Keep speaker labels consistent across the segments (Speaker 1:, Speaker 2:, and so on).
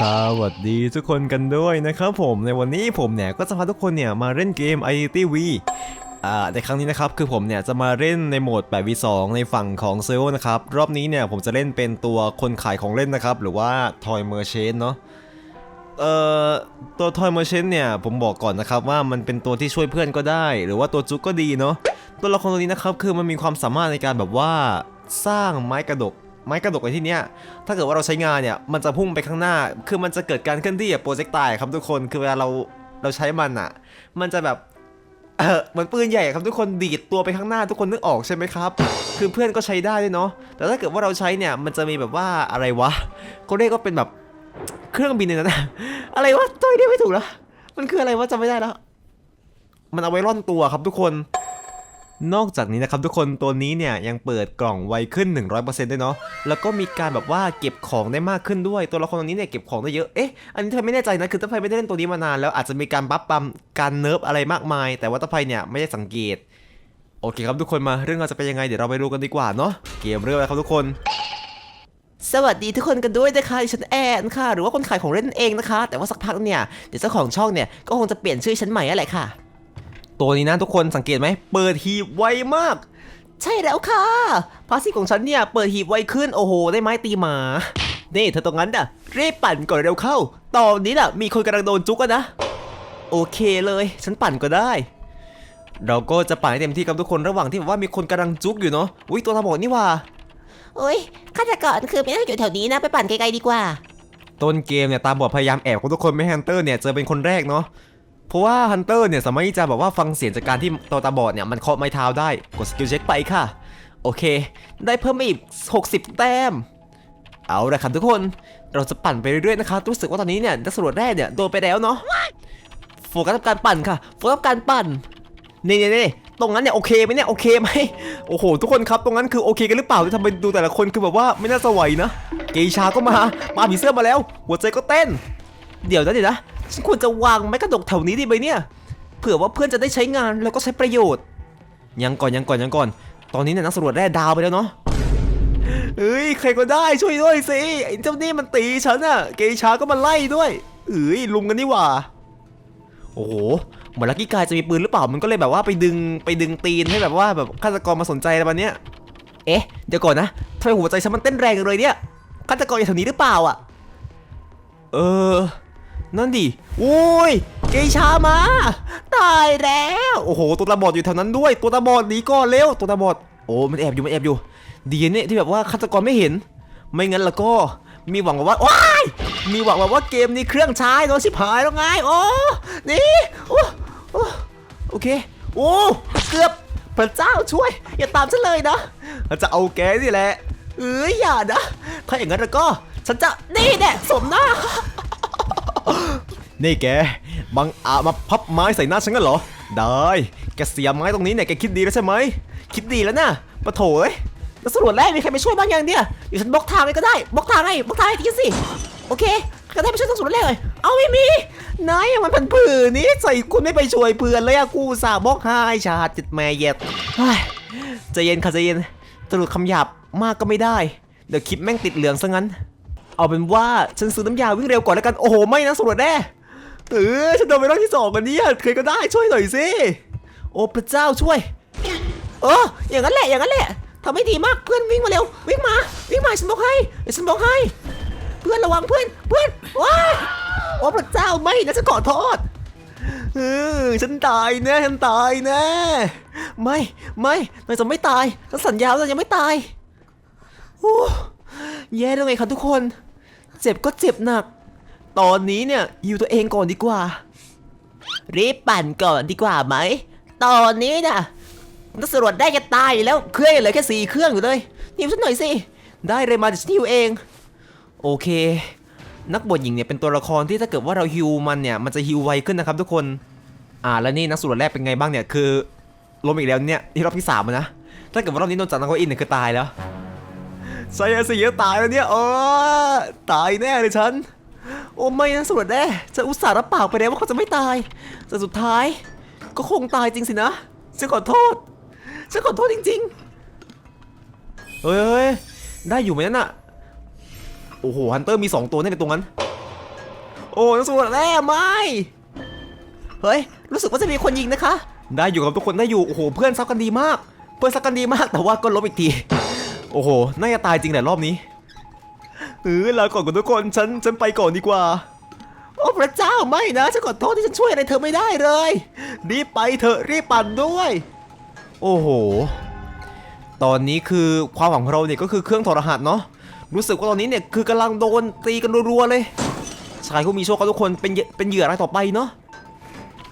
Speaker 1: สวัสดีทุกคนกันด้วยนะครับผมในวันนี้ผมเนี่ยก็จะพาทุกคนเนี่ยมาเล่นเกม Identity V อ่าในครั้งนี้นะครับคือผมเนี่ยจะมาเล่นในโหมด 8v2 ในฝั่งของเซลนะครับรอบนี้เนี่ยผมจะเล่นเป็นตัวคนขายของเล่นนะครับหรือว่า Toy Merchant เนาะเอ่อตัว Toy Merchant เนี่ยผมบอกก่อนนะครับว่ามันเป็นตัวที่ช่วยเพื่อนก็ได้ หรือว่าตัวจุกก็ดีเนาะตัวละครตัวนี้นะครับคือมันมีความสามารถในการแบบว่าสร้างไม้กระดก ไม้กระดกในที่เนี้ยถ้าเกิดว่าเราใช้งานเนี่ยมันจะพุ่งไปข้างหน้า คือมันจะเกิดการเคลื่อนที่แบบโปรเจกต์ตายครับทุกคนคือเวลาเราเราใช้มันอะ มันจะแบบเออเหมือนปืนใหญ่ครับทุกคนดีดตัวไปข้างหน้าทุกคนนึกออกใช่ไหมครับ คือเพื่อนก็ใช้ได้ด้วยเนาะแต่ถ้าเกิดว่าเราใช้เนี่ยมันจะมีแบบว่าอะไรวะเขาเรียกก็เป็นแบบเครื่องบินเลยนะอะไรวะตัวนี้ไม่ถูกแล้วมันคืออะไรวะจำไม่ได้แล้วมันเอาไว้ร่อนตัวครับทุกคน นอกจากนี้นะครับทุกคนตัวนี้เนี่ยยังเปิดกล่องไวขึ้น 100%ด้วยเนาะแล้วก็มีการแบบว่าเก็บของได้มากขึ้นด้วย ตัวละครตัวนี้เนี่ยเก็บของได้เยอะเอ๊ะอันนี้ทำไมไม่แน่ใจนะคือถ้าไพไม่ได้เล่นตัวนี้มานานแล้วอาจจะมีการบัฟปั๊มการเนิร์ฟอะไรมากมาย แต่ว่าถ้าไพเนี่ยไม่ได้สังเกตโอเคครับทุกคนมาเรื่องเราจะเป็นยังไงเดี๋ยวเราไปดูกันดีกว่าเนาะเกมเรื่องอะไรครับทุกคน สวัสดีทุกคนกันด้วยนะคะดิฉันแอนค่ะ หรือว่าคนขายของเล่นเองนะคะ แต่ว่าสักพักเนี่ยเดี๋ยวเจ้าของช่องเนี่ยก็คงจะเปลี่ยนชื่อฉันใหม่แหละค่ะ ตัวนี้นะทุกคนสังเกตไหม เปิดหีบไวมาก ใช่แล้วค่ะพาสซีฟของฉันเนี่ยเปิดหีบไวขึ้นโอ้โห ได้ไม้ตีหมา นี่เธอตรงนั้นน่ะรีบปั่นก่อนเร็วเข้า ตอนนี้น่ะมีคนกำลังโดนจุกอะนะ โอเคเลย ฉันปั่นก็ได้ เราก็จะปั่นให้เต็มที่กับทุกคนระหว่างที่แบบว่ามีคนกำลังจุกอยู่เนาะอุ้ยตัวทำบอกนี่ว่า
Speaker 2: โอ้ยฆาตกรคือไม่ต้องอยู่แถวนี้นะไปปั่นไกลๆดีกว่า
Speaker 1: ต้นเกมเนี่ยตามบอดพยายามแอบของทุกคนไม่ให้ฮันเตอร์เนี่ยเจอเป็นคนแรกเนาะ เพราะว่าฮันเตอร์เนี่ยสามารถที่จะแบบว่าฟังเสียงจากการที่ตัวตาบอดเนี่ยมันเคาะไม้เท้าได้กดสกิลเช็คไปค่ะ โอเค ได้เพิ่มมาอีก 60 แต้ม เอาละครับทุกคนเราจะปั่นไปเรื่อยๆนะคะรู้สึกว่าตอนนี้เนี่ยนักสำรวจแรกเนี่ยโดนไปแล้วเนาะโฟกัสกับการปั่นค่ะโฟกัสกับการปั่นนี่นี่นี่ตรงนั้นเนี่ยโอเคไหมเนี่ยโอเคไหมโอ้โห ทุกคนครับตรงนั้นคือโอเคกันหรือเปล่าที่ทำไมดูแต่ละคนคือแบบว่าไม่น่าสวยนะ เกชาก็มามาผีเสื้อมาแล้ว หัวใจก็เต้น เดี๋ยวนะเดี๋ยวนะ ฉันควรจะวางไม้กระดกแถวนี้ดีไหมเนี่ย เผื่อว่าเพื่อนจะได้ใช้งานแล้วก็ใช้ประโยชน์ ยังก่อนยังก่อนยังก่อน ตอนนี้เนี่ยนักสำรวจแร่ดาวไปแล้วเนาะเฮ้ยใครก็ได้ช่วยด้วยสิไอ้เจ้านี่มันตีฉันอะเกชาก็มาไล่ด้วยเอ้ยลุมกันนี่หว่า โอ้โหเหมือนลักกี้กายจะมีปืนหรือเปล่ามันก็เลยแบบว่าไปดึงไปดึงตีนให้แบบว่าแบบฆาตกรมาสนใจอะไรแบบเนี้ยเอ๊ะเดี๋ยวก่อนนะทำไมหัวใจฉันมันเต้นแรงเลยเนี่ยฆาตกรอยู่แถวนี้หรือเปล่าอะ เออ นั่นดิโอ้ยเกชามา ตายแล้ว โอ้โห ตัวตาบอดอยู่แถวนั้นด้วย ตัวตาบอดหนีก่อนเร็ว ตัวตาบอด โอ้ มันแอบอยู่ มันแอบอยู่ ดีเนี่ยที่แบบว่าฆาตกรไม่เห็น ไม่งั้นแล้วก็มีหวังว่าว้ายมีหวังว่าเกมนี้เครื่องใช้โดนชิบหายแล้วไง โอ้ นี่โอ้โอ้โอเค โอ้ เกือบ พระเจ้าช่วย อย่าตามฉันเลยนะ จะเอาแกนี่แหละ เอ้ยอย่านะ ถ้าอย่างนั้นแล้วก็ ฉันจะ นี่แน่สมหน้า นี่แกบังอาจมาพับไม้ใส่หน้าฉันกันเหรอ ได้ แกเสียไม้ตรงนี้เนี่ยแกคิดดีแล้วใช่ไหม คิดดีแล้วนะปะโถเอ้ยแล้วสรวจแรกมีใครไปช่วยบ้างยังเนี่ยเดี๋ยวฉันบล็อกทางไปก็ได้บล็อกทางให้บล็อกทางให้ทีสิโอเคก็ได้ไปช่วยสำรวจแรกเลยเอาไม่มีนายมันพันผืนนี่ใส่คุณไม่ไปช่วยเพื่อนเลยอะกูสาบล็อกให้ชาติจิตแม่เย็ดเฮ้ยใจเย็นค่ะใจเย็นตรุดคำหยาบมากก็ไม่ได้ เดี๋ยวคลิปแม่งติดเหลืองซะงั้น เอาเป็นว่าฉันซื้อน้ำยาวิ่งเร็วก่อนแล้วกัน โอ้โห ไม่นะสรวจแน่ เออฉันโดนไปรอบที่สองกันนี่ยใครก็ได้ช่วยหน่อยสิโอ้พระเจ้าช่วยเอออย่างนั้นแหละอย่างนั้นแหละทำให้ดีมากเพื่อนวิ่งมาเร็ววิ่งมาวิ่งมาฉันบอกให้ฉันบอกให้ เพื่อนระวังเพื่อนเพื่อนว้าโอ้พระเจ้าไม่นะฉันขอโทษเออฉันตายแน่ฉันตายแน่ไม่ไม่นาจะไม่ตายฉันสัญญาว่าจะยังไม่ตายโอ้แย่แล้วไงครับทุกคน เจ็บก็เจ็บหนัก ตอนนี้เนี่ยอยู่ตัวเองก่อนดีกว่า รีบปั่นก่อนดีกว่าไหม ตอนนี้นะนักสำรวจได้จะตายแล้วเครื่องเหลือแค่สี่เครื่องอยู่เลยหิวสักหน่อยสิได้เลยมาเดี๋ยวฉันหิวเอง โอเค นักบวชหญิงเนี่ยเป็นตัวละครที่ถ้าเกิดว่าเราฮิวมันเนี่ยมันจะฮิวไวขึ้นนะครับทุกคน อ่าแล้วนี่นักสำรวจแรกเป็นไงบ้างเนี่ยคือล้มอีกแล้วเนี่ยนี่รอบที่สามนะถ้าเกิดว่ารอบนี้โดนจับนักอินเนี่ยคือตายแล้วไซยาสีตายแล้วเนี่ยเออตายแน่เลยฉัน โอ้ไม่นะสำรวจแน่จะอุตส่าห์รับปากไปแล้วว่าเขาจะไม่ตาย แต่สุดท้าย ก็คงตายจริงสินะฉันขอโทษฉันขอโทษจริง ๆ เฮ้ยเฮ้ยได้อยู่ไหมนั่นน่ะโอ้โหฮันเตอร์มี 2 ตัวแน่ในตรงนั้น โอ้นักสู้แร่ไม่เฮ้ย รู้สึกว่าจะมีคนยิงนะคะ ได้อยู่กับทุกคนได้อยู่ โอ้โห เพื่อนซับกันดีมาก เพื่อนซับกันดีมาก แต่ว่าก็ลบอีกที โอ้โห น่าจะตายจริงแหละรอบนี้ เออลาก่อนกับทุกคนฉันฉันไปก่อนดีกว่า โอ้พระเจ้าไม่นะฉันขอโทษที่ฉันช่วยอะไรเธอไม่ได้เลยรีบไปเถอะรีบปั่นด้วย โอ้โห ตอนนี้คือความหวังของเราเนี่ยก็คือเครื่องถอดรหัสเนาะรู้สึกว่าตอนนี้เนี่ยคือกำลังโดนตีกันรัวๆเลยชายผู้มีโชคครับทุกคนเป็นเหยื่อเป็นเหยื่อรายต่อไปเนาะ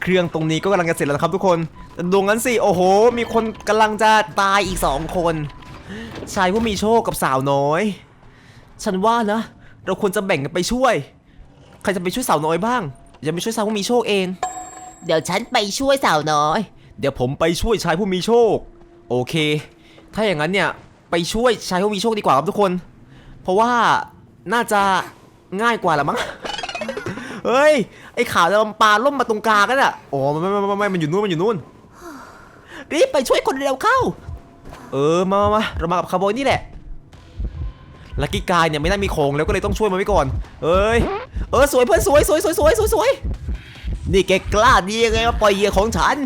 Speaker 1: เครื่องตรงนี้ก็กำลังจะเสร็จแล้วนะครับทุกคนแต่ดูงั้นสิโอ้โห มีคนกำลังจะตายอีกสองคน ชายผู้มีโชคกับสาวน้อย ฉันว่านะ เราควรจะแบ่งกันไปช่วย ใครจะไปช่วยสาวน้อยบ้าง อย่าไปช่วยสาวผู้มีโชคเอง
Speaker 2: เดี๋ยวฉันไปช่วยสาวน้อย
Speaker 1: เดี๋ยวผมไปช่วยชายผู้มีโชค โอเค ถ้าอย่างนั้นเนี่ยไปช่วยชายผู้มีโชคดีกว่าครับทุกคน เพราะว่าน่าจะง่ายกว่าละมั้ง เฮ้ย ไอ้ขาวจะปลาล่มมาตรงกลางกันอะอ๋อไม่ไม่ไม่ไม่มันอยู่นู่นมันอยู่นู่น
Speaker 2: รีบไปช่วยคนเร็วเข้า
Speaker 1: เออมามามาเรามากับคาร์บอยนี่แหละ ลักกี้กายเนี่ยไม่น่ามีของแล้วก็เลยต้องช่วยมันไว้ก่อน เอ้ย เออสวยเพื่อนสวยสวยสวยสวยสวยสวยนี่แกกล้าดียังไงมาปล่อยเหยื่อของฉัน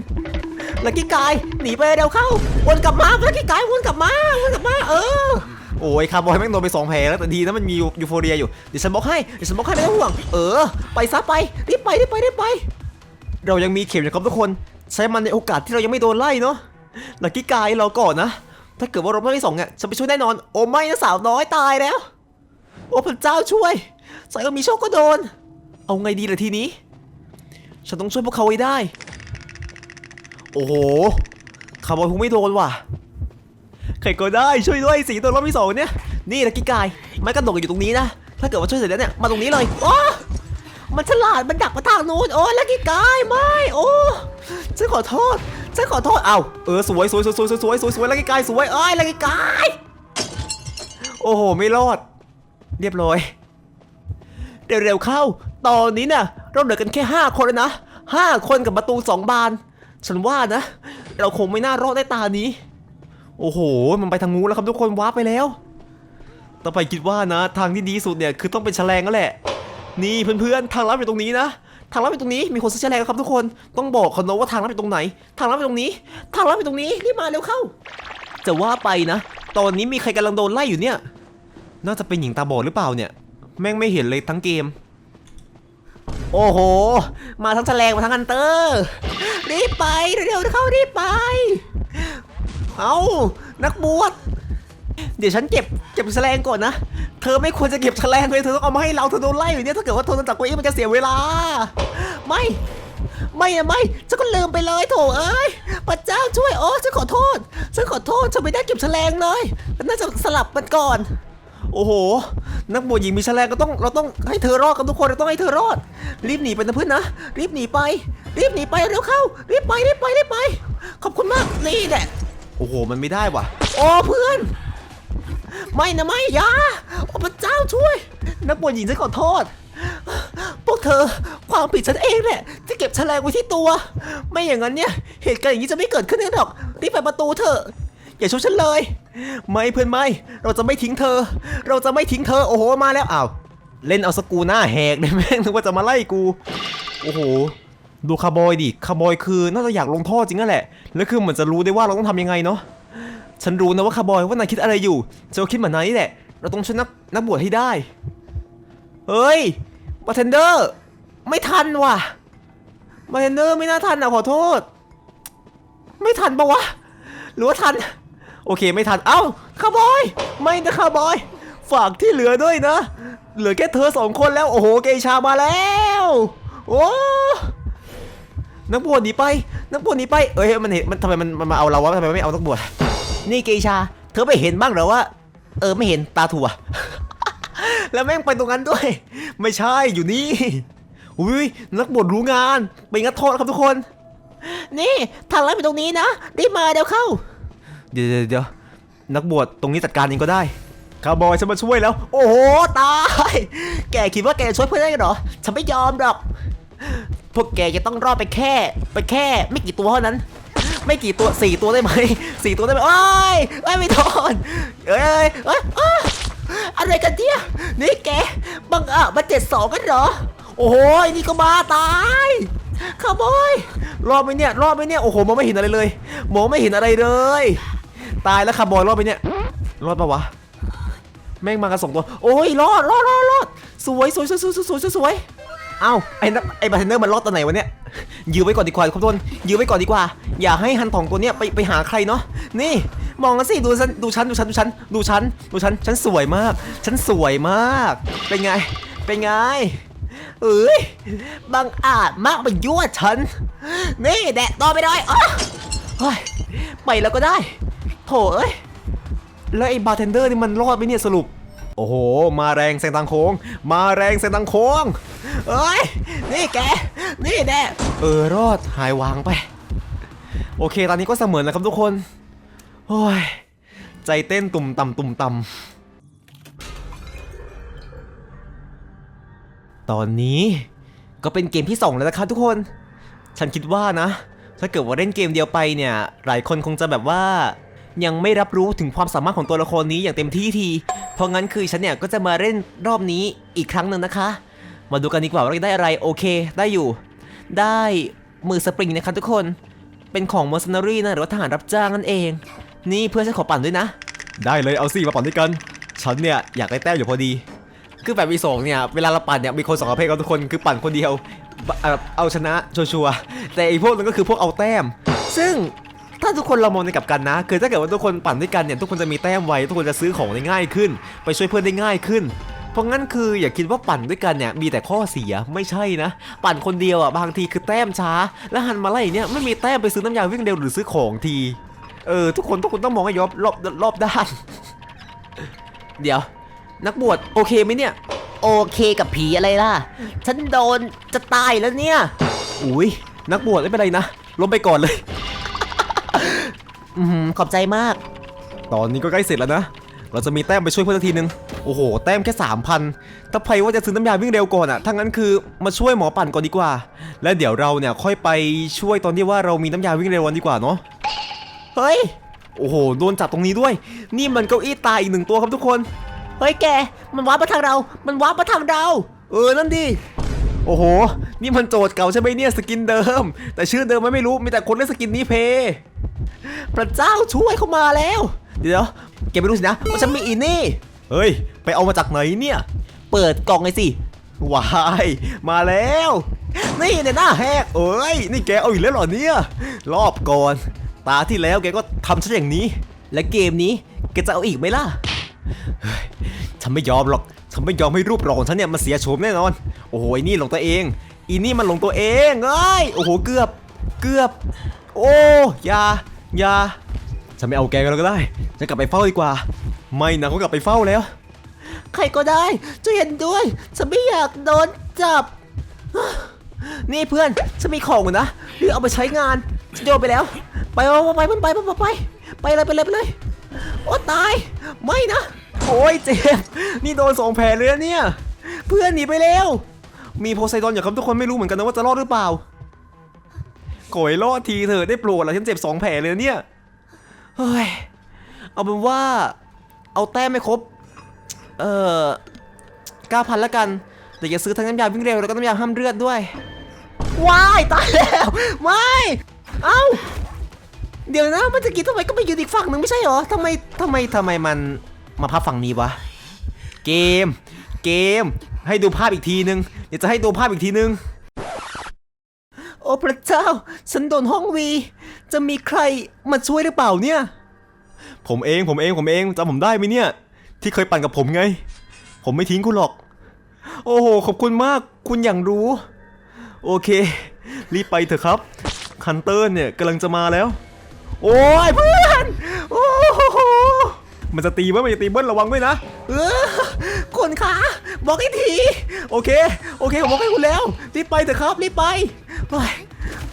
Speaker 1: ลักกี้กายหนีไปเร็วเข้าวนกลับมาลักกี้กายวนกลับมาวนกลับมา เออโอ้ยคาร์บอยแม่งโดนไปสองแผลแล้วแต่ดีนะมันมียูโฟเรียอยู่เดี๋ยวฉันบอกให้เดี๋ยวฉันบอกให้ไม่ต้องห่วง เออ ไปซะไปรีบไปรีบไปรีบไป เรายังมีเข็มอยู่ครับทุกคน ใช้มันในโอกาสที่เรายังไม่โดนไล่เนาะลักกี้กายเราก่อนนะ ถ้าเกิดว่ารบรอบที่สองเนี่ยฉันไปช่วยแน่นอน โอ้ไม่นะสาวน้อยตายแล้ว โอ้พระเจ้าช่วยสายก็มีโชคก็โดน เอาไงดีล่ะทีนี้ ฉันต้องช่วยพวกเขาไว้ได้ โอ้โหคาร์บอยคงไม่โดนว่ะ ใครก็ได้ช่วยด้วยสีตัวรอบที่สองเนี่ย นี่ลักกี้กายไม้กระดกอยู่ตรงนี้นะ ถ้าเกิดว่าช่วยเสร็จแล้วเนี่ย มาตรงนี้เลย
Speaker 2: โอ้มันฉลาด มันดักมาทางนู้น โอ้ลักกี้กายไม่ โอ้
Speaker 1: ฉันขอโทษ ฉันขอโทษเอ้าเออสวยสวยสวยสวยสวยสวยสวยสวยลักกี้กายสวยเอ้ยลักกี้กายโอ้โหไม่รอด เรียบร้อยเร็วๆเข้า ตอนนี้น่ะ เราเหลือกันแค่ 5 คนแล้วนะ5คนกับประตู2บาน ฉันว่านะ เราคงไม่น่ารอดได้ตานี้ โอ้โห มันไปทางงูแล้วครับทุกคนว้าไปแล้ว ต่อไปคิดว่านะ ทางที่ดีสุดเนี่ยคือต้องเป็นแฉลงแล้วแหละ นี่เพื่อนๆ ทางลับอยู่ตรงนี้นะ ทางลับอยู่ตรงนี้มีคนซื้อแฉลงครับทุกคนต้องบอกเขานว่าทางลับอยู่ตรงไหน ทางลับอยู่ตรงนี้ ทางลับอยู่ตรงนี้รีบมาเร็วเข้า จะว่าไปนะ ตอนนี้มีใครกำลังโดนไล่อยู่เนี่ย น่าจะเป็นหญิงตาบอดหรือเปล่าเนี่ย แม่งไม่เห็นเลยทั้งเกม โอ้โห มาทั้งแฉลงมาทั้งอันเตอร์
Speaker 2: รีบไปเร็วๆเข้ารีบไป
Speaker 1: เอานักบวช เดี๋ยวฉันเก็บเก็บแฉลงก่อนนะ เธอไม่ควรจะเก็บแฉลงเลยเธอต้องเอามาให้เราเธอโดนไล่อยู่เนี่ยถ้าเกิดว่าเธอโดนจับเก้าอี้มันจะเสียเวลา
Speaker 2: ไม่ไม่นะไม่ฉันก็ลืมไปเลยโถเอ้ยพระเจ้าช่วยโอ้ฉันขอโทษฉันขอโทษฉันไม่ได้เก็บแฉลงเลยฉันน่าจะสลับมันก่อน
Speaker 1: โอ้โห นักบวชหญิงมีแฉลงก็ต้องเราต้องให้เธอรอดกันทุกคนเราต้องให้เธอรอด รีบหนีไปนะเพื่อนนะรีบหนีไป
Speaker 2: รีบหนีไปเร็วเข้า รีบไปรีบไปรีบไป ขอบคุณมากนี่แหละ
Speaker 1: โอ้โห มันไม่ได้ว่ะ
Speaker 2: โอ้เพื่อน ไม่นะไม่อยาโอ้พระเจ้าช่วย
Speaker 1: นักบวชหญิงฉันขอโทษ
Speaker 2: พวกเธอความผิดฉันเองแหละที่เก็บแฉลงไว้ที่ตัว ไม่อย่างนั้นเนี่ยเหตุการณ์อย่างนี้จะไม่เกิดขึ้นแน่หรอกรีบไปประตูเถอะอย่าช่วยฉันเลย
Speaker 1: ไม่เพื่อนไม่ เราจะไม่ทิ้งเธอ เราจะไม่ทิ้งเธอ โอ้โหมาแล้วอ้าวเล่นเอาสกูหน้าแหกเลยแม่งนึกว่าจะมาไล่กู โอ้โหดูคาร์บอยดิคาร์บอยคือน่าจะอยากลงท่อจริงนั่นแหละแล้วคือเหมือนจะรู้ได้ว่าเราต้องทำยังไงเนาะ ฉันรู้นะว่าคาบอยว่านายคิดอะไรอยู่ฉันก็คิดเหมือนนายนี่แหละ เราต้องช่วยนักนักบวชให้ได้ เฮ้ยบาร์เทนเดอร์ไม่ทันว่ะบาร์เทนเดอร์ไม่น่าทันอะขอโทษ ไม่ทันปะวะ หรือว่าทัน โอเคไม่ทัน เอ้าคาบอย ไม่นะคาบอย ฝากที่เหลือด้วยนะ เหลือแค่เธอสองคนแล้ว โอ้โห เกชามาแล้ว โอ้นักบวชหนีไป นักบวชหนีไป เอ้ย มันเห็น มันทำไมมันมันมาเอาเราวะทำไมไม่เอานักบวช นี่เกชา เธอไม่เห็นบ้างเหรอว่า เออไม่เห็นตาถั่ว แล้วแม่งไปตรงนั้นด้วย ไม่ใช่อยู่นี่อุ้ยนักบวชรู้งานไปงัดโทษครับทุกคน
Speaker 2: นี่ทางลัดไปตรงนี้นะรีบมาเดี๋ยวเข้า
Speaker 1: เดี๋ยวเดี๋ยวเดี๋ยวนักบวชตรงนี้จัดการเองก็ได้คาร์บอยฉันมาช่วยแล้ว โอ้โหตาย
Speaker 2: แกคิดว่าแกช่วยเพื่อนได้เหรอ ฉันไม่ยอมหรอก พวกแกจะต้องรอดไปแค่ ไปแค่ ไม่กี่ตัวเท่านั้น ไม่กี่ตัวสี่ตัวได้ไหมสี่ตัวได้ไหมโอ้ยเอ้ยไม่โดนเอ้ยเอ้ยอะไรกันเนี่ยนี่แกบังอาจมาเจ็ดสองกันเหรอ โอ้โหนี่ก็มาตายขโมยรอดไหมเนี่ย รอดไหมเนี่ยโอ้โหมองไม่เห็นอะไรเลยมองไม่เห็นอะไรเลย ตายแล้วขโมยรอดไหมเนี่ยรอดปะวะแม่งมากันสองตัว โอ้ยรอดรอดรอดรอดสวยสวยสวยสวยสวยสวยสวย เอ้าไอ้ไอ้บาร์เทนเนอร์มันรอดตอนไหนวะเนี่ยยื้อไว้ก่อนดีกว่าคุณต้นยื้อไว้ก่อนดีกว่า อย่าให้ฮันทองตัวเนี้ยไปไปหาใครเนาะนี่มองกันสิดูฉันดูฉันดูฉันดูฉันดูฉันดูฉันฉันสวยมาก ฉันสวยมาก เป็นไง เป็นไงเอ้ยบังอาจมากมายั่วฉัน นี่แดะต่อไปได้อ๋อเฮ้ยไปแล้วก็ได้ โถเอ้ยแล้วไอ้บาร์เทนเดอร์นี่มันรอดไหมเนี่ยสรุป โอ้โห มาแรงแซงทางโค้ง มาแรงแซงทางโค้ง เอ้ย นี่แก นี่แดะเออรอดหายวางไป โอเค ตอนนี้ก็เสมอแล้วครับทุกคน โอ้ย ใจเต้นตุ่มต่ำตุ่มต่ำตอนนี้ก็เป็นเกมที่2แล้วนะครับทุกคน ฉันคิดว่านะ ถ้าเกิดว่าเล่นเกมเดียวไปเนี่ย หลายคนคงจะแบบว่า ยังไม่รับรู้ถึงความสามารถของตัวละครนี้อย่างเต็มที่ที เพราะงั้นคือฉันเนี่ยก็จะมาเล่นรอบนี้อีกครั้งหนึ่งนะคะ มาดูกันดีกว่าว่าเราได้อะไรโอเค ได้อยู่ ได้มือสปริงนะครับทุกคน เป็นของ mercenary นะหรือว่าทหารรับจ้างนั่นเอง นี่เพื่อนฉันขอปั่นด้วยนะ ได้เลยเอาสิมาปั่นด้วยกัน ฉันเนี่ยอยากได้แต้มอยู่พอดี คือแบบวีสองเนี่ยเวลาเราปั่นเนี่ยมีคนสองประเภทกันทุกคนคือปั่นคนเดียว เอาชนะชัวร์ๆแต่อีกพวกนึงก็คือพวกเอาแต้ม ซึ่ง ถ้าทุกคนเรามองในกลับกันนะ คือถ้าเกิดว่าทุกคนปั่นด้วยกันเนี่ยทุกคนจะมีแต้มไวทุกคนจะซื้อของได้ง่ายขึ้น ไปช่วยเพื่อนได้ง่ายขึ้นเพราะงั้นคืออย่าคิดว่าปั่นด้วยกันเนี่ยมีแต่ข้อเสียไม่ใช่นะ ปั่นคนเดียวอะบางทีคือแต้มช้า แล้วหันมาไล่เนี่ยไม่มีแต้มไปซื้อน้ำยาวิ่งเร็วหรือซื้อของทีเออทุกคนทุกคนต้องมองให้ยอบรอบรอบด้าน เดี๋ยว นักบวชโอเคไหมเนี่ย โอเคกับผีอะไรล่ะ ฉันโดนจะตายแล้วเนี่ย อุ้ยนักบวชไม่เป็นไรนะล้มไปก่อนเลย อืมขอบใจมาก ตอนนี้ก็ใกล้เสร็จแล้วนะ เราจะมีแต้มไปช่วยเพื่อนสักทีนึง โอ้โห แต้มแค่ 3,000 ถ้าใครว่าจะซื้อน้ำยาวิ่งเร็วก่อนอะถ้างั้นคือมาช่วยหมอปั่นก่อนดีกว่า แล้วเดี๋ยวเราเนี่ยค่อยไปช่วยตอนที่ว่าเรามีน้ำยาวิ่งเร็วกันดีกว่าเนาะ เฮ้ย โอ้โห โดนจับตรงนี้ด้วย นี่มันเก้าอี้ตายอีกหนึ่งตัวครับทุกคน เฮ้ยแก มันว้าร์ปมาทางเรา มันว้าร์ปมาทางเรา เออ นั่นดิ โอ้โห นี่มันโจทย์เก่าใช่ไหมเนี่ยสกินเดิม แต่ชื่อเดิมมันไม่รู้ มีแต่คนเล่นสกินนี้เพย์ พระเจ้าช่วยเขามาแล้ว เดี๋ยวแกไม่รู้สินะว่าฉันมีอีนี่ เฮ้ย ไปเอามาจากไหนเนี่ย เปิดกล่องไงสิวายมาแล้ว นี่เนี่ยหน้าแหกเอ้ย นี่แกเอาอีกแล้วเหรอเนี่ย รอบก่อน ตาที่แล้วแกก็ทำฉันอย่างนี้ และเกมนี้แกจะเอาอีกไหมล่ะฉันไม่ยอมหรอก ฉันไม่ยอมให้รูปหล่อของฉันเนี่ยมันเสียโฉมแน่นอน โอ้โหนี่หลงตัวเอง อีนี่มันหลงตัวเองเอ้ย โอ้โห เกือบ เกือบ โอ้ยา ยา ฉันไม่เอาแกกันแล้วก็ได้ ฉันกลับไปเฝ้าดีกว่า ไม่นะเขากลับไปเฝ้าแล้ว ใครก็ได้ช่วยเห็นด้วย ฉันไม่อยากโดนจับ นี่เพื่อนฉันมีของอยู่นะรีบเอาไปใช้งานฉันโยนไปแล้ว ไปไปไปไปไปไปไปเลยไปเลยไปเลยโอ้ตายไม่นะโอ้ยเจ็บนี่โดนสองแผลเลยนะเนี่ย เพื่อนหนีไปแล้ว มีโพไซดอนอย่างครับทุกคนไม่รู้เหมือนกันนะว่าจะรอดหรือเปล่า โกยรอดทีเถอะได้โปรดละฉันเจ็บสองแผลเลยเนี่ย เฮ้ย เอาเป็นว่า เอาแต้มไม่ครบ เอ่อเก้าพันละกันแต่อย่าซื้อทั้งน้ำยาวิ่งเร็วแล้วก็น้ำยาห้ามเลือดด้วย ว้ายตายแล้ว ไม่ เอ้า เดี๋ยวนะเมื่อกี้ทำไมก็ไปยืนอีกฝั่งหนึ่งไม่ใช่หรอทำไมทำไมทำไมมันมาพับฝั่งนี้วะ เกม เกม ให้ดูภาพอีกทีนึง เดี๋ยวจะให้ดูภาพอีกทีนึง อ้พระเจ้า ฉันโดนห้องวี จะมีใครมาช่วยหรือเปล่าเนี่ย ผมเองผมเองผมเองจำผมได้ไหมเนี่ย ที่เคยปั่นกับผมไง ผมไม่ทิ้งคุณหรอก โอ้โหขอบคุณมากคุณอย่างรู้ โอเค รีบไปเถอะครับคันเตอร์เนี่ยกำลังจะมาแล้ว โอ้ยเพื่อนโอ้โหมันจะตีเบิ้ลมันจะตีเบิ้ลระวังด้วยนะเออ คนขาบอกให้ทีโอเค โอเคผมบอกให้คุณแล้วรีบไปเถอะครับรีบไปโอ้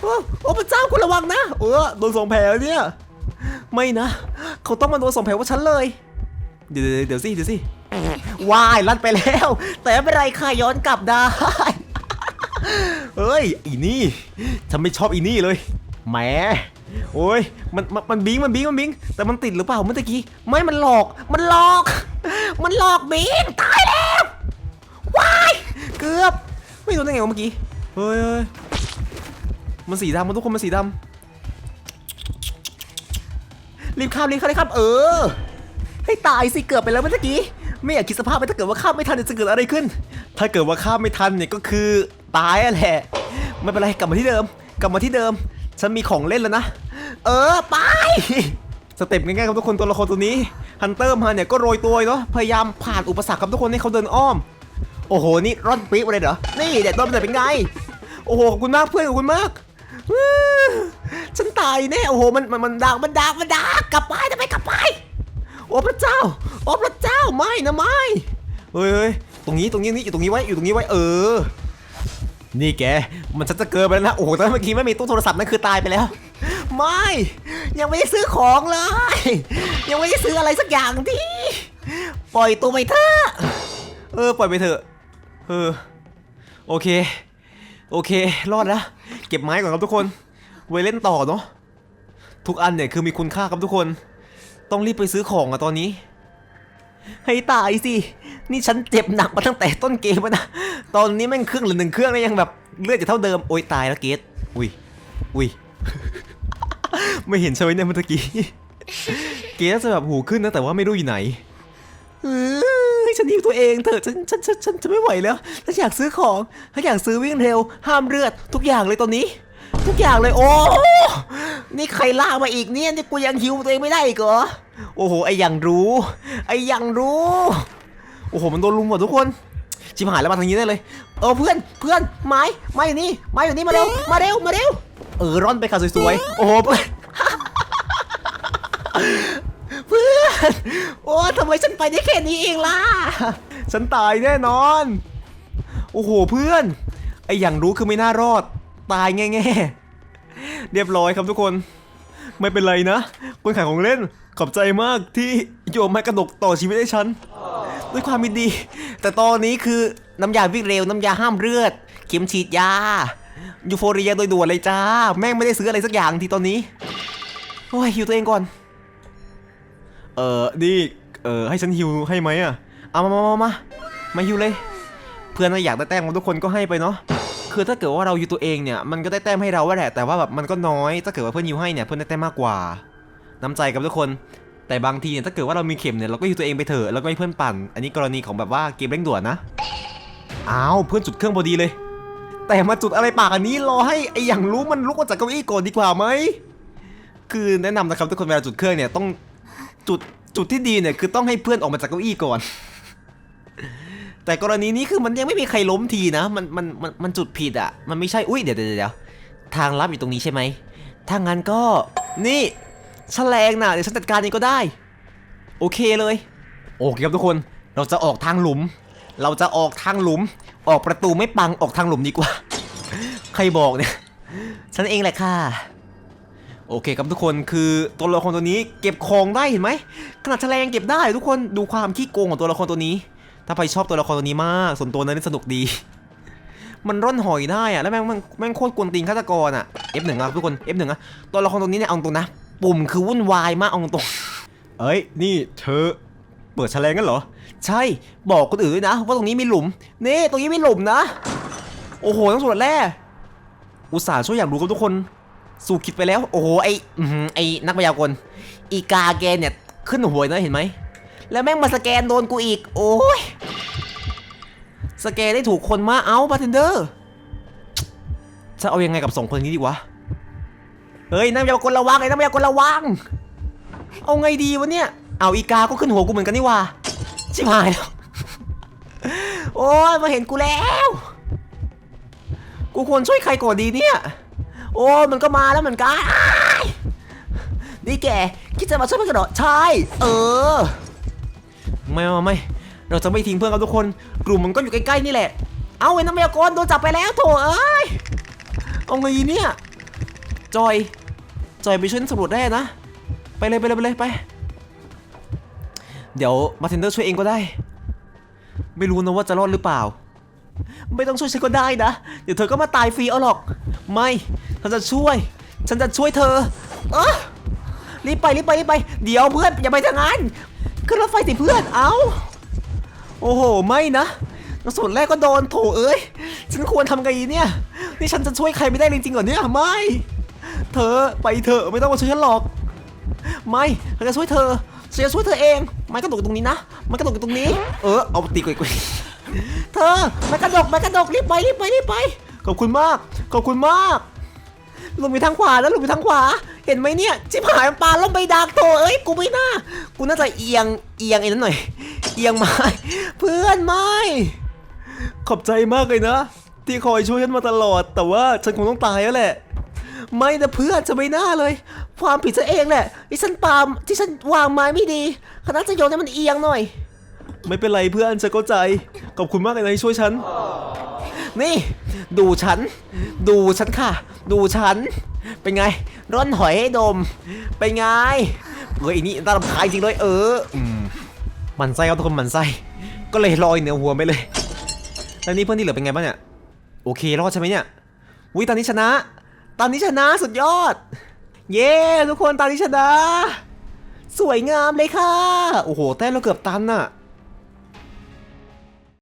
Speaker 2: โอ้โอ้พระเจ้าคุณระวังนะเออโดนสองแผลเนี่ยไม่นะ เขาต้องมาโดนสองแผลว่าฉันเลยเดี๋ยวเดี๋ยวเดี๋ยวสิเดี๋ยวสิวายลั่นไปแล้ว แต่ไม่เป็นไรค่ะย้อนกลับได้เอ้ยอีนี่ฉันไม่ชอบอีนี่เลยแหม โอ้ยมันมันมันบิงมันบิงมันบิงแต่มันติดหรือเปล่าเมื่อกี้ไม่มันหลอกมันหลอก มันหลอกบิงตายแล้วว้ายเกือบไม่รู้ได้ไงวะเมื่อกี้เฮ้ยเฮ้ยมันสีดำมันทุกคนมันสีดำรีบข้ามรีบข้ามรีบข้ามเออ ให้ตายสิเกือบไปแล้วเมื่อกี้ไม่อยากคิดสภาพไปถ้าเกิดว่าข้ามไม่ทันจะเกิดอะไรขึ้น ถ้าเกิดว่าข้ามไม่ทันเนี่ยก็คือตายอะแหละไม่เป็นไรกลับมาที่เดิม กลับมาที่เดิม ฉันมีของเล่นแล้วนะ เออ ไป สเต็ปง่ายๆครับทุกคนตัวละครตัวนี้ฮันเตอร์มาเนี่ยก็โรยตัวเนาะพยายามผ่านอุปสรรคครับทุกคนให้เขาเดินอ้อม โอ้โห นี่ร่อนปี๊บเลยเหรอ นี่เด็ดต้นเป็นไง โอ้โห ขอบคุณมากเพื่อนขอบคุณมากฉันตายแน่โอ้โหมันมันมันดักมันดักมันดักกลับไปทำไมกลับไป โอ้พระเจ้า โอ้พระเจ้าไม่นะไม่เฮ้ยตรงนี้ตรงนี้นี่อยู่ตรงนี้ไว้อยู่ตรงนี้ไว้เออ นี่แก มันชันจะเกินไปแล้วนะโอ้โหตอนเมื่อกี้ไม่มีตู้โทรศัพท์นั่นคือตายไปแล้ว ไม่ ยังไม่ได้ซื้อของเลย ยังไม่ได้ซื้ออะไรสักอย่างที่ ปล่อยตัวไปเถอะ เออ ปล่อยไปเถอะ เออ โอเค โอเค รอดแล้ว เก็บไม้ก่อนครับทุกคน ไว้เล่นต่อเนาะ ทุกอันเนี่ยคือมีคุณค่าครับทุกคน ต้องรีบไปซื้อของอะตอนนี้ ให้ตายสิ นี่ฉันเจ็บหนักมาตั้งแต่ต้นเกมแล้วนะ ตอนนี้แม่งเครื่องเหรือหนึ่งเครื่องแล้วยังแบบเลือดจะเท่าเดิม โอ๊ยตายแล้วเกตอุ้ยอุ้ย ไม่เห็นใช่ไหมเนี่ยเมื่อกี้ เกตจะแบบหูขึ้นนะแต่ว่าไม่รู้อยู่ไหนเออฉันหิวตัวเองเถอะฉันฉันฉันฉันไม่ไหวแล้วฉันอยากซื้อของฉันอยากซื้อวิ่งเร็ว ห้ามเลือดทุกอย่างเลยตอนนี้ ทุกอย่างเลยโอ้นี่ใครลากมาอีกเนี่ยนี่กูยังหิวตัวเองไม่ได้อีกเหรอโอ้โหไอยังรู้ ไอยังรู้ โอ้โหมันโดนลุมหมดทุกคนชิมหายแล้วมาทางนี้ได้เลยเออเพื่อนเพื่อนไม้ไม้อยู่นี่ไม้อยู่นี่มาเร็วมาเร็วมาเร็ว เออร่อนไปค่ะสวยๆ โอ้โหเพื่อน เพื่อน โอ้ทำไมฉันไปได้แค่นี้เองล่ะ ฉันตายแน่นอน โอ้โหเพื่อน ไออย่างรู้คือไม่น่ารอด ตายแง่ๆเรียบร้อยครับทุกคน ไม่เป็นไรนะคนขายของเล่น ขอบใจมากที่โยมให้กระดกต่อชีวิตให้ฉัน ด้วยความยินดี แต่ตอนนี้คือน้ำยาวิ่งเร็ว น้ำยาห้ามเลือด เข็มฉีดยา ยูโฟเรียโดยด่วนเลยจ้า แม่งไม่ได้ซื้ออะไรสักอย่างทีตอนนี้ โอ้ยหิวตัวเองก่อน เออนี่เออให้ฉันฮิวให้ไหมอะ เอามามามามามาฮิวเลย เพื่อนอยากได้แต้มของทุกคนก็ให้ไปเนาะ คือถ้าเกิดว่าเราฮิวตัวเองเนี่ย มันก็ได้แต้มให้เราแหละ แต่ว่าแบบมันก็น้อย ถ้าเกิดว่าเพื่อนฮิวให้เนี่ยเพื่อนได้แต้มมากกว่า น้ำใจกับทุกคน แต่บางทีเนี่ยถ้าเกิดว่าเรามีเข็มเนี่ยเราก็ฮิวตัวเองไปเถอะ แล้วก็ให้เพื่อนปั่น อันนี้กรณีของแบบว่าเกมเร่งด่วนนะ อ้าวเพื่อนจุดเครื่องพอดีเลย แต่มาจุดอะไรปากอันนี้รอให้ไออย่างรู้มันลุกออกจากเก้าอี้ก่อนดีกว่าไหม คือแนะนำนะครับทุกคนเวลาจุดเครื่องเนี่ยต้องจุดจุดที่ดีเนี่ยคือต้องให้เพื่อนออกมาจากเก้าอี้ก่อน แต่กรณีนี้คือมันยังไม่มีใครล้มทีนะ มันมันมันมันจุดผิดอะ มันไม่ใช่ อุ้ยเดี๋ยวเดี๋ยวเดี๋ยวทางลับอยู่ตรงนี้ใช่ไหม ถ้างั้นก็นี่แฉลงน่ะเดี๋ยวฉันจัดการเองก็ได้ โอเคเลย โอเคครับทุกคน เราจะออกทางหลุม เราจะออกทางหลุม ออกประตูไม่ปังออกทางหลุมดีกว่า ใครบอกเนี่ย ฉันเองแหละค่ะ โอเคครับทุกคนคือตัวละครตัวนี้เก็บของได้เห็นไหมขนาดแฉลงเก็บได้ทุกคนดูความขี้โกงของตัวละครตัวนี้ ถ้าใครชอบตัวละครตัวนี้มาก ส่วนตัวนั้นสนุกดี มันร่อนหอยได้อะแล้วแม่งแม่งแม่งโคตรกวนตีนฆาตกรอะ F1 อะทุกคน F1 อะตัวละครตัวนี้เนี่ยเอาตรงนะปุ่มคือวุ่นวายมากเอาตรงเอ้ยนี่เธอเปิดแฉลงกันเหรอ ใช่บอกคนอื่นด้วยนะว่าตรงนี้มีหลุมนี่ตรงนี้มีหลุมนะ โอ้โหต้องสวดแร่อุตส่าห์ช่วยอยากรู้กับทุกคน สู่คิดไปแล้ว โอ้โหไอไอนักพยากรณ์อีกาแกเนี่ยขึ้นหัวยนะเห็นไหมแล้วแม่งมาสแกนโดนกูอีก โอ้ยสแกนได้ถูกคนมาเอาบาร์เทนเดอร์จะเอายังไงกับสองคนนี้ดีวะเฮ้ยนักพยากรณ์ระวังไอ้นักพยากรณ์ระวัง เอาไงดีวะเนี่ยเอาอีกาก็ขึ้นหัวกูเหมือนกันนี่วะ ชิบหายแล้วโอ้ยมาเห็นกูแล้ว กูควรช่วยใครก่อนดีเนี่ย โอ้มันก็มาแล้วเหมือนกันอ้ายนี่แกคิดจะมาช่วยเพื่อนกันเหรอใช่ เออ ไม่ไม่ไม่เราจะไม่ทิ้งเพื่อนกันทุกคน กลุ่มมันก็อยู่ใกล้ๆนี่แหละ เอาไอ้น้ำมายากรโดนจับไปแล้วโถเอ้ยเอาไงดีเนี่ย จอย จอยไปช่วยสำรวจได้นะ ไปเลยไปเลยไปเลยไป เดี๋ยวมาเทนเดอร์ช่วยเองก็ได้ ไม่รู้นะว่าจะรอดหรือเปล่า ไม่ต้องช่วยฉันก็ได้นะ เดี๋ยวเธอก็มาตายฟรีเอาหรอก ไม่ ฉันจะช่วย ฉันจะช่วยเธอเออรีบไปรีบไปรีบไป เดี๋ยวเพื่อนอย่าไปทางนั้นขึ้นรถไฟสิเพื่อน เอาโอ้โห ไม่นะส่วนแรกก็โดนโถเอ้ย ฉันควรทำไงเนี่ย นี่ฉันจะช่วยใครไม่ได้จริงๆเหรอเนี่ย ไม่ เธอไปเถอะไม่ต้องมาช่วยฉันหรอก ไม่ฉันจะช่วยเธอ ฉันจะช่วยเธอเองไม่กระดกตรงนี้นะ มันกระดกตรงนี้ เออ เอาตีกุยกุยเธอ มันกระดกมันกระดกรีบไปรีบไปรีบไป ขอบคุณมาก ขอบคุณมากลงไปทางขวาแล้วลงไปทางขวา เห็นไหมเนี่ยชิบหายมันปลาลงไปดักโถเอ้ยกูไม่น่า กูน่าจะเอียงเอียงไอ้นั้นหน่อย เอียงไม้เพื่อนไม่ ขอบใจมากเลยนะ ที่คอยช่วยฉันมาตลอด แต่ว่าฉันคงต้องตายแล้วแหละ ไม่นะเพื่อนจะไม่น่าเลย ความผิดฉันเองแหละที่ฉันปาล์มที่ฉันวางไม้ไม่ดีคณะจะโยนให้มันเอียงหน่อย ไม่เป็นไรเพื่อนฉันเข้าใจขอบคุณมากเลยนะที่ช่วยฉัน นี่ ดูฉัน ดูฉันค่ะ ดูฉัน เป็นไง ร่อนหอยให้ดม เป็นไงเฮ้ยไอ้นี่น่ารำคาญจริงเลยเอออืมหมันไส้ครับทุกคนหมันไส้ก็เลยลอยเหนือหัวไปเลย แล้วนี่เพื่อนที่เหลือเป็นไงบ้างเนี่ย โอเครอดใช่ไหมเนี่ยวิตอนนี้ชนะ ตอนนี้ชนะสุดยอด เย้ทุกคนตอนนี้ชนะ สวยงามเลยค่ะ โอ้โหแต้มเราเกือบตันอะ